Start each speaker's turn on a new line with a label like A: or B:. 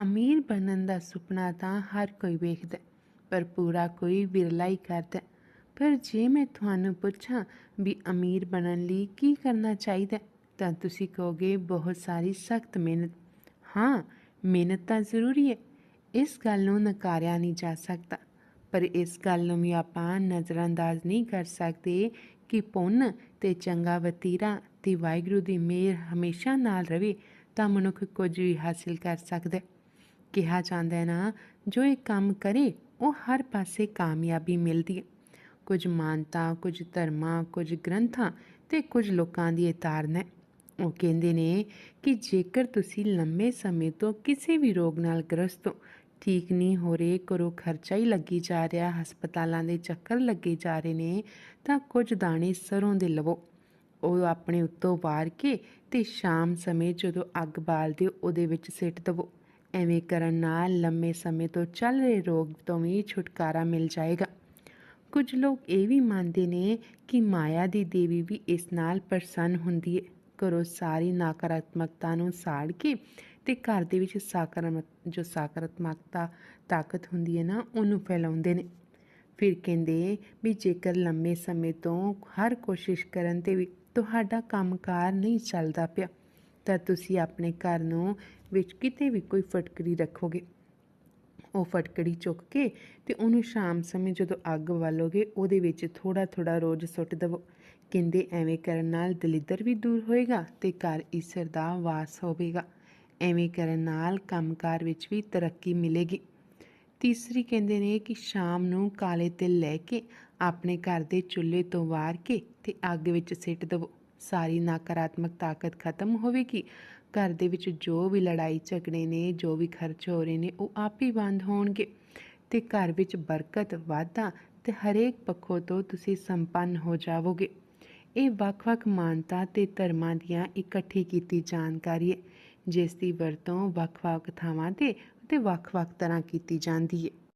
A: ਅਮੀਰ ਬਣਨ ਦਾ ਸੁਪਨਾ ਤਾਂ ਹਰ ਕੋਈ ਵੇਖਦਾ ਪਰ ਪੂਰਾ ਕੋਈ ਵਿਰਲਾ ਹੀ। ਕਰਦਾ ਪਰ ਜੇ ਮੈਂ ਤੁਹਾਨੂੰ ਪੁੱਛਾਂ ਵੀ ਅਮੀਰ ਬਣਨ ਲਈ ਕੀ ਕਰਨਾ ਚਾਹੀਦਾ ਤਾਂ ਤੁਸੀਂ ਕਹੋਗੇ ਬਹੁਤ ਸਾਰੀ ਸਖਤ ਮਿਹਨਤ। ਹਾਂ, ਮਿਹਨਤ ਤਾਂ ਜ਼ਰੂਰੀ ਹੈ, ਇਸ ਗੱਲ ਨੂੰ ਨਕਾਰਿਆ ਨਹੀਂ ਜਾ ਸਕਦਾ। ਪਰ ਇਸ ਗੱਲ ਨੂੰ ਵੀ ਆਪਾਂ ਨਜ਼ਰਅੰਦਾਜ਼ ਨਹੀਂ ਕਰ ਸਕਦੇ ਕਿ ਪੁੰਨ ਤੇ ਚੰਗਾ ਵਤੀਰਾ ਤੇ ਵਾਹਿਗੁਰੂ ਦੀ ਮਿਹਰ ਹਮੇਸ਼ਾ ਨਾਲ ਰਵੇ, ਤਾਂ ਮਨੁੱਖ ਕੁਝ ਵੀ ਹਾਸਿਲ ਕਰ ਸਕਦਾ ਕਿਹਾ ਜਾਂਦਾ ਨਾ ਜੋ ਇਹ ਕੰਮ ਕਰੇ ਉਹ ਹਰ ਪਾਸੇ ਕਾਮਯਾਬੀ ਮਿਲਦੀ ਹੈ। ਕੁਝ ਮਾਨਤਾ ਕੁਝ ਧਰਮਾਂ ਕੁਝ ਗ੍ਰੰਥਾਂ ਤੇ ਕੁਝ ਲੋਕਾਂ ਦੀ ਇਹ ਧਾਰਨਾ ਉਹ ਕਹਿੰਦੇ ਨੇ ਕਿ ਜੇਕਰ ਤੁਸੀਂ ਲੰਮੇ ਸਮੇਂ ਤੋਂ ਕਿਸੇ ਵੀ ਰੋਗ ਨਾਲ ਗ੍ਰਸਤ ਹੋ ਠੀਕ ਨਹੀਂ ਹੋ ਰਹੇ ਕਰੋ ਖਰਚਾ ਹੀ ਲੱਗੀ ਜਾ ਰਿਹਾ ਹਸਪਤਾਲਾਂ ਦੇ ਚੱਕਰ ਲੱਗੇ ਜਾ ਰਹੇ ਨੇ ਤਾਂ ਕੁਝ ਦਾਣੇ ਸਰੋਂ ਦੇ ਲਵੋ। ਉਹ ਆਪਣੇ ਉੱਤੋਂ ਵਾਰ ਕੇ ਤੇ ਸ਼ਾਮ ਸਮੇਂ ਜਦੋਂ ਅੱਗ ਬਾਲਦੇ ਹੋ, ਉਹਦੇ ਵਿੱਚ ਸਿੱਟ ਦਵੋ। ਐਵੇਂ ਕਰਨ ਨਾਲ ਲੰਮੇ ਸਮੇਂ ਤੋਂ ਚੱਲ ਰਹੇ ਰੋਗ ਤੋਂ ਵੀ ਛੁਟਕਾਰਾ ਮਿਲ ਜਾਏਗਾ। ਕੁਝ ਲੋਕ ਇਹ ਵੀ ਮੰਨਦੇ ਨੇ ਕਿ ਮਾਇਆ ਦੀ ਦੇਵੀ ਵੀ ਇਸ ਨਾਲ ਪ੍ਰਸੰਨ ਹੁੰਦੀ ਹੈ ਘਰੋਂ ਸਾਰੀ ਨਕਾਰਾਤਮਕਤਾ ਨੂੰ ਸਾੜ ਕੇ ਤੇ ਘਰ ਦੇ ਵਿੱਚ ਸਾਕਾਰਾਤਮਕ ਜੋ ਸਕਾਰਾਤਮਕਤਾ ਤਾਕਤ ਹੁੰਦੀ ਹੈ ਨਾ, ਉਹਨੂੰ ਫੈਲਾਉਂਦੇ ਨੇ। ਫਿਰ ਕਹਿੰਦੇ ਵੀ ਜੇਕਰ ਲੰਮੇ ਸਮੇਂ ਤੋਂ ਹਰ ਕੋਸ਼ਿਸ਼ ਕਰਨ ਤੇ ਵੀ ਤੁਹਾਡਾ ਕੰਮਕਾਰ ਨਹੀਂ ਚੱਲਦਾ ਪਿਆ ਤਾਂ ਤੁਸੀਂ ਆਪਣੇ ਘਰ ਨੂੰ ਵਿੱਚ ਕਿਤੇ ਵੀ ਕੋਈ ਫਟਕੜੀ ਰੱਖੋਗੇ। ਉਹ ਫਟਕੜੀ ਚੁੱਕ ਕੇ ਤੇ ਉਹਨੂੰ ਸ਼ਾਮ ਸਮੇਂ ਜਦੋਂ ਅੱਗ ਬਾਲੋਗੇ, ਉਹਦੇ ਵਿੱਚ ਥੋੜਾ ਥੋੜਾ ਰੋਜ਼ ਸੁੱਟ ਦੇਵੋ। ਕਹਿੰਦੇ ਐਵੇਂ ਕਰਨ ਨਾਲ ਦਲਿੱਦਰ ਵੀ ਦੂਰ ਹੋਏਗਾ ਤੇ ਘਰ ਈਸ਼ਰ ਦਾ ਵਾਸ ਹੋਵੇਗਾ। ਐਵੇਂ ਕਰਨ ਨਾਲ ਕੰਮਕਾਰ ਵਿੱਚ ਵੀ ਤਰੱਕੀ ਮਿਲੇਗੀ। ਤੀਸਰੀ ਕਹਿੰਦੇ ਨੇ ਕਿ ਸ਼ਾਮ ਨੂੰ ਕਾਲੇ ਤਿਲ ਲੈ ਕੇ ਆਪਣੇ ਘਰ ਦੇ ਚੁੱਲ੍ਹੇ ਤੋਂ ਵਾਰ ਕੇ ਤੇ ਅੱਗ ਵਿੱਚ ਸਿੱਟ ਦੇਵੋ। ਸਾਰੀ ਨਕਾਰਾਤਮਕ ਤਾਕਤ ਖਤਮ ਹੋਵੇਗੀ। ਘਰ ਦੇ ਵਿੱਚ ਜੋ ਵੀ ਲੜਾਈ ਝਗੜੇ ਨੇ, ਜੋ ਵੀ ਖਰਚ ਹੋ ਰਹੇ ਨੇ, ਉਹ ਆਪ ਹੀ ਬੰਦ ਹੋਣਗੇ। ਤੇ ਘਰ ਵਿੱਚ ਬਰਕਤ, ਵਾਧਾ ਤੇ ਹਰੇਕ ਪੱਖੋਂ ਤੋਂ ਤੁਸੀਂ ਸੰਪੰਨ ਹੋ ਜਾਵੋਗੇ। ਇਹ ਵੱਖ-ਵੱਖ ਮਾਨਤਾ ਤੇ ਧਰਮਾਂ ਦੀਆਂ ਇਕੱਠੀ ਕੀਤੀ ਜਾਣਕਾਰੀ ਹੈ, ਜਿਸ ਦੀ ਵਰਤੋਂ ਵੱਖ-ਵੱਖ ਥਾਵਾਂ ਤੇ ਤੇ ਵੱਖ-ਵੱਖ ਤਰ੍ਹਾਂ ਕੀਤੀ ਜਾਂਦੀ ਹੈ।